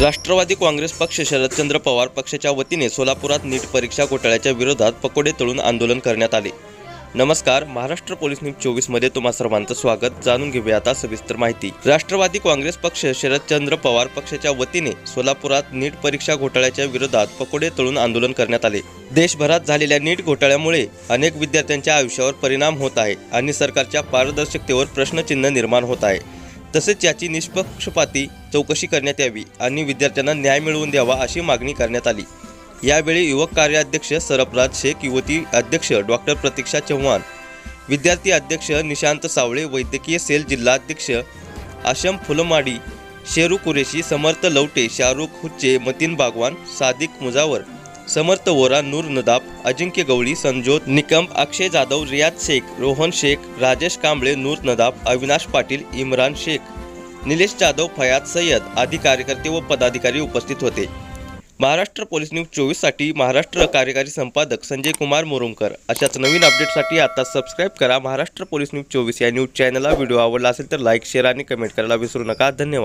राष्ट्रवादी काँग्रेस पक्ष शरदचंद्र पवार पक्षाच्या वतीने सोलापुरात नीट परीक्षा घोटाळ्याच्या विरोधात पकोडे तळून आंदोलन करण्यात आले. नमस्कार महाराष्ट्र पोलीस न्यूज चोवीसमध्ये तुम्हा सर्वांचं स्वागत. जाणून घेऊया आता सविस्तर माहिती. राष्ट्रवादी काँग्रेस पक्ष शरदचंद्र पवार पक्षाच्या वतीने सोलापुरात नीट परीक्षा घोटाळ्याच्या विरोधात पकोडे तळून आंदोलन करण्यात आले. देशभरात झालेल्या नीट घोटाळ्यामुळे अनेक विद्यार्थ्यांच्या आयुष्यावर परिणाम होत आहे आणि सरकारच्या पारदर्शकतेवर प्रश्नचिन्ह निर्माण होत आहे. तसेच याची निष्पक्षपाती चौकशी करण्यात यावी आणि विद्यार्थ्यांना न्याय मिळवून द्यावा अशी मागणी करण्यात आली. यावेळी युवक कार्याध्यक्ष सरफराज शेख युवती अध्यक्ष डॉक्टर प्रतीक्षा चव्हाण विद्यार्थी अध्यक्ष निशांत सावळे वैद्यकीय सेल जिल्हाध्यक्ष आशम फुलमाडी शेरू कुरेशी समर्थ लवटे शाहरुख हुच्चे मतीन बागवान सादिक मुजावर समर्थ वोरा नूर नदाब अजिंक्य गवळी संजोत निकम अक्षय जाधव रियाज शेख रोहन शेख राजेश कांबळे नूर नदाब अविनाश पाटील इम्रान शेख निलेश जाधव फयाद सय्यद आदी कार्यकर्ते व पदाधिकारी उपस्थित होते. महाराष्ट्र पोलीस न्यूज चोवीससाठी महाराष्ट्र कार्यकारी संपादक संजय कुमार मुरुमकर अशाच नवीन अपडेटसाठी आता सबस्क्राईब करा महाराष्ट्र पोलीस न्यूज चोवीस या न्यूज चॅनलला. व्हिडिओ आवडला असेल तर लाईक शेअर आणि कमेंट करायला विसरू नका. धन्यवाद.